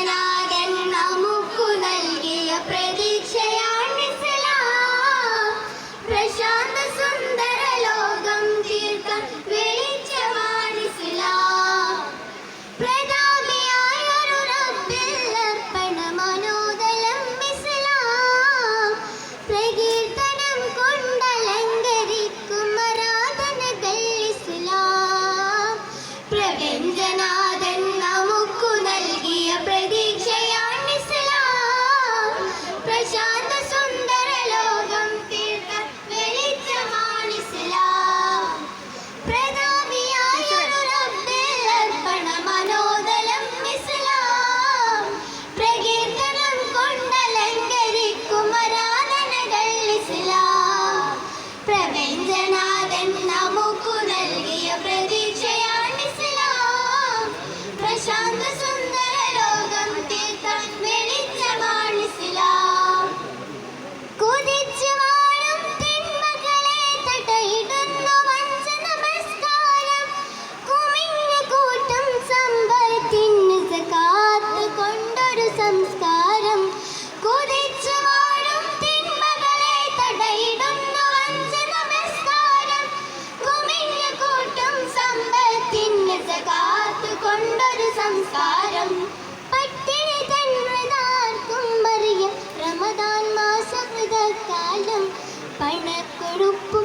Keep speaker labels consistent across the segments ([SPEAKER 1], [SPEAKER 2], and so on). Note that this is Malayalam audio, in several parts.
[SPEAKER 1] and I. കറുപ്പും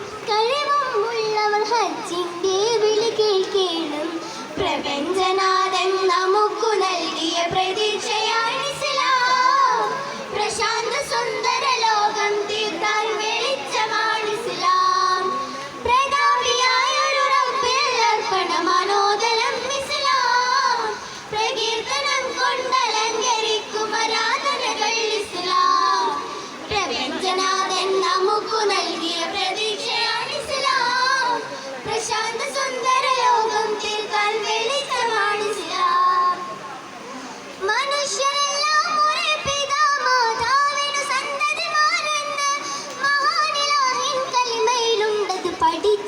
[SPEAKER 1] ഉള്ളവർ ഹജ്ജിന്റെ വിളി കേൾക്കണം പ്രപഞ്ചനാഥൻ നമുക്കു നൽകിയ പ്രതീക്ഷയാണ് പ്രശാന്ത സുന്ദര ലോകം തീർത്താൻ വെളിച്ചമാണ് ഇസ്ലാം. പ്രതാപിയായ ഒരു റബ്ബിൽ അർപ്പണ മനോദരം ഇസ്ലാം. പ്രകീർത്തനം കൊണ്ട് നമുക്കു നൽകിയ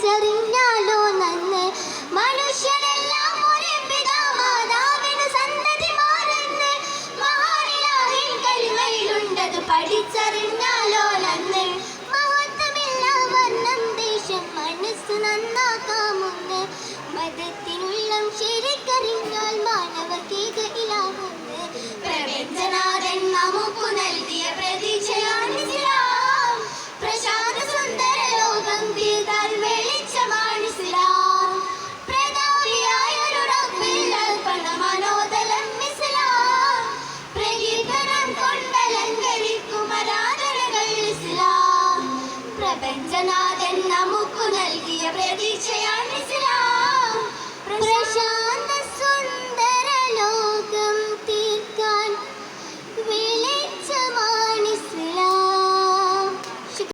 [SPEAKER 1] തിരിച്ചറിഞ്ഞാലോ നന്ന് മനുഷ്യരെല്ലാം ഒരേ പിതാമാതാവിന് സന്തതി മാറുന്ന്. മഹാനിലാവിൻ കലിമയിലുണ്ടത് പഠിച്ചറിഞ്ഞാലോ നന്ന് മഹത്വമില്ല വർണം ദേശം മനസ്സ് നന്നാക്കാമൊന്ന്. മതത്തിനുള്ള ശരിക്കറിഞ്ഞ